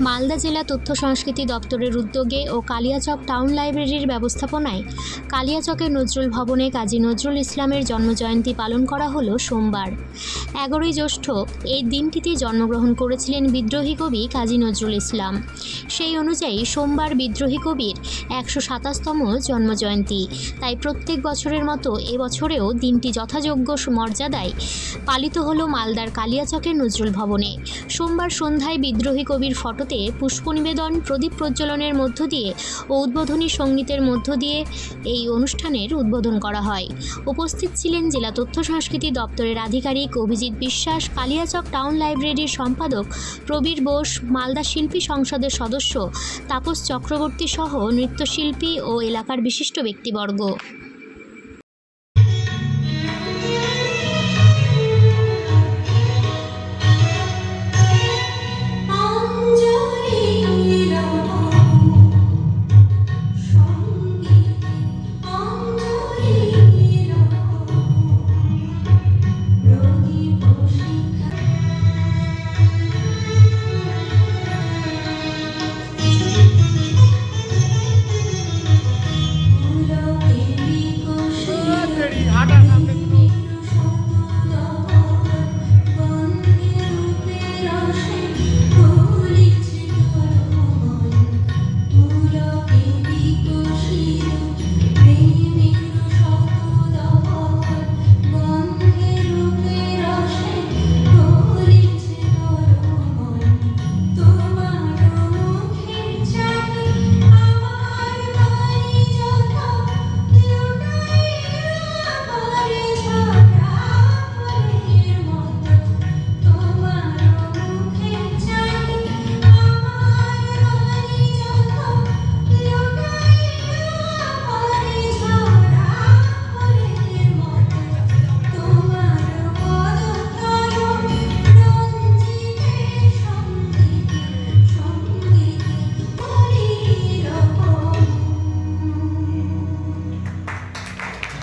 মালদা জেলা তথ্য সংস্কৃতি দপ্তরের উদ্যোগে ও কালিয়াচক টাউন লাইব্রেরির ব্যবস্থাপনায় কালিয়াচকের নজরুল ভবনে কাজী নজরুল ইসলামের জন্মজয়ন্তী পালন করা হলো সোমবার। এগারোই জ্যৈষ্ঠ এই দিনটিতে জন্মগ্রহণ করেছিলেন বিদ্রোহী কবি কাজী নজরুল ইসলাম। সেই অনুযায়ী সোমবার বিদ্রোহী কবির একশো সাতাশতম জন্মজয়ন্তী। তাই প্রত্যেক বছরের মতো এবছরেও দিনটি যথাযোগ্য মর্যাদায় পালিত হলো মালদার কালিয়াচকের নজরুল ভবনে। সোমবার সন্ধ্যায় বিদ্রোহী কবির ফটোতে পুষ্প নিবেদন প্রদীপ প্রজ্বলনের মধ্য দিয়ে ও উদ্বোধনী সঙ্গীতের মধ্য দিয়ে এই অনুষ্ঠানের উদ্বোধন করা হয়। উপস্থিত ছিলেন জেলা তথ্য সংস্কৃতি দপ্তরের আধিকারিক অভিজিৎ বিশ্বাস, কালিয়াচক টাউন লাইব্রেরির সম্পাদক প্রবীর বোস, মালদা শিল্পী সংসদের সদস্য তাপস চক্রবর্তী সহ নৃত্যশিল্পী ও এলাকার বিশিষ্ট ব্যক্তিবর্গ।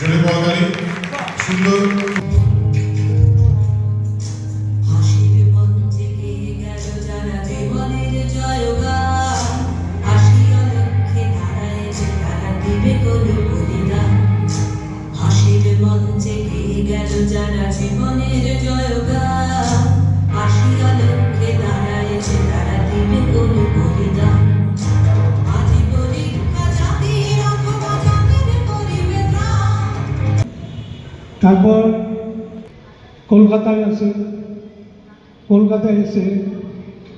জোরে বলকারী সুন্দর। জীবনের জয়গান। তারপর কলকাতায় আসে, কলকাতায় এসে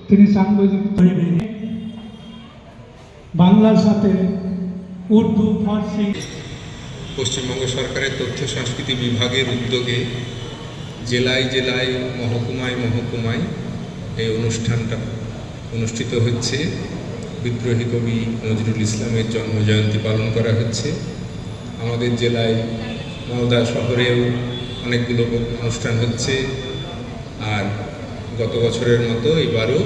তিনি সাংবাদিক। বাংলার সাথে উর্দু, ফার্সি। পশ্চিমবঙ্গ সরকারের তথ্য সংস্কৃতি বিভাগের উদ্যোগে জেলায় জেলায় মহকুমায় মহকুমায় এই অনুষ্ঠানটা অনুষ্ঠিত হচ্ছে। বিদ্রোহী কবি নজরুল ইসলামের জন্মজয়ন্তী পালন করা হচ্ছে। আমাদের জেলায় মালদা শহরেও অনেকগুলো অনুষ্ঠান হচ্ছে। আর গত বছরের মতো এবারও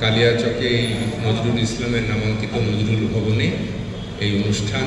কালিয়াচকে এই নজরুল ইসলামের নামাঙ্কিত নজরুল ভবনে এই অনুষ্ঠান